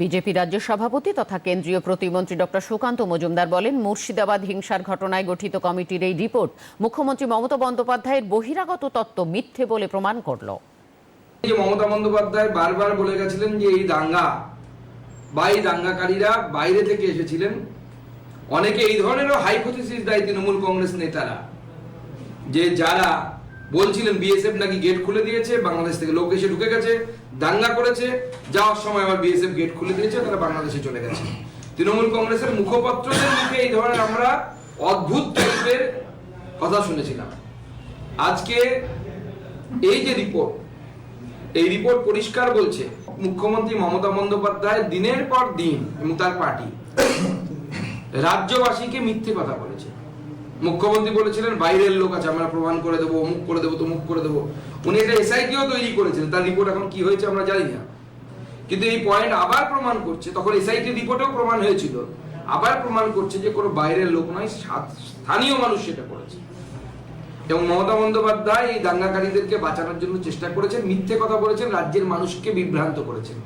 BJP রাজ্য সভাপতি তথা কেন্দ্রীয় প্রতিমন্ত্রী ডক্টর সুকান্ত মজুমদার বলেন, মুর্শিদাবাদ হিংসার ঘটনায় গঠিত কমিটির এই রিপোর্ট মুখ্যমন্ত্রী মমতা বন্দ্যোপাধ্যায়ের বহিরাগত তত্ত্ব মিথ্যে বলে প্রমাণ করল। যে মমতা বন্দ্যোপাধ্যায় বারবার বলে গেছিলেন যে এই দাঙ্গা, বা এই দাঙ্গাকারীরা বাইরে থেকে এসেছিলেন, অনেকে এই ধরনেরও হাইপোথিসিস দেয় তৃণমূল কংগ্রেস নেতারা যে যারা বলছিলেন বিএসএফ নাকি গেট খুলে দিয়েছে, বাংলাদেশ থেকে লোক এসে ঢুকে গেছে, দাঙ্গা করেছে, যাওয়ার সময় আবার বিএসএফ গেট খুলে দিয়েছে, তারা বাংলাদেশে চলে গেছে। তৃণমূল কংগ্রেসের মুখপত্রদের মুখে এই ধরনের আমরা অদ্ভুত টাইপের কথা শুনেছিলাম। আজকে এই যে রিপোর্ট এই রিপোর্ট পরিষ্কার বলছে, মুখ্যমন্ত্রী মমতা বন্দ্যোপাধ্যায় দিনের পর দিন এবং তার পার্টি রাজ্যবাসীকে মিথ্যে কথা বলেছে। মুখ্যমন্ত্রী বলেছিলেন, বাইরের লোক আছে, আমরা প্রমাণ করে দেবো, অমুক করে দেবো, তমুক করে দেবো। উনি একটা এসআইটিও তৈরি করেছিলেন, তার রিপোর্ট এখন কি হয়েছে আমরা জানি না। কিন্তু এই পয়েন্ট আবার প্রমাণ করছে, তখন এসআইটি রিপোর্টেও প্রমাণ হয়েছিল। আবার প্রমাণ করছে যে কোনো বাইরের লোক নয় স্থানীয় মানুষ সেটা করেছে। এবং মমতা বন্দ্যোপাধ্যায় এই দাঙ্গাকারীদেরকে বাঁচানোর জন্য চেষ্টা করেছেন, মিথ্যে কথা বলেছেন, রাজ্যের মানুষকে বিভ্রান্ত করেছেন।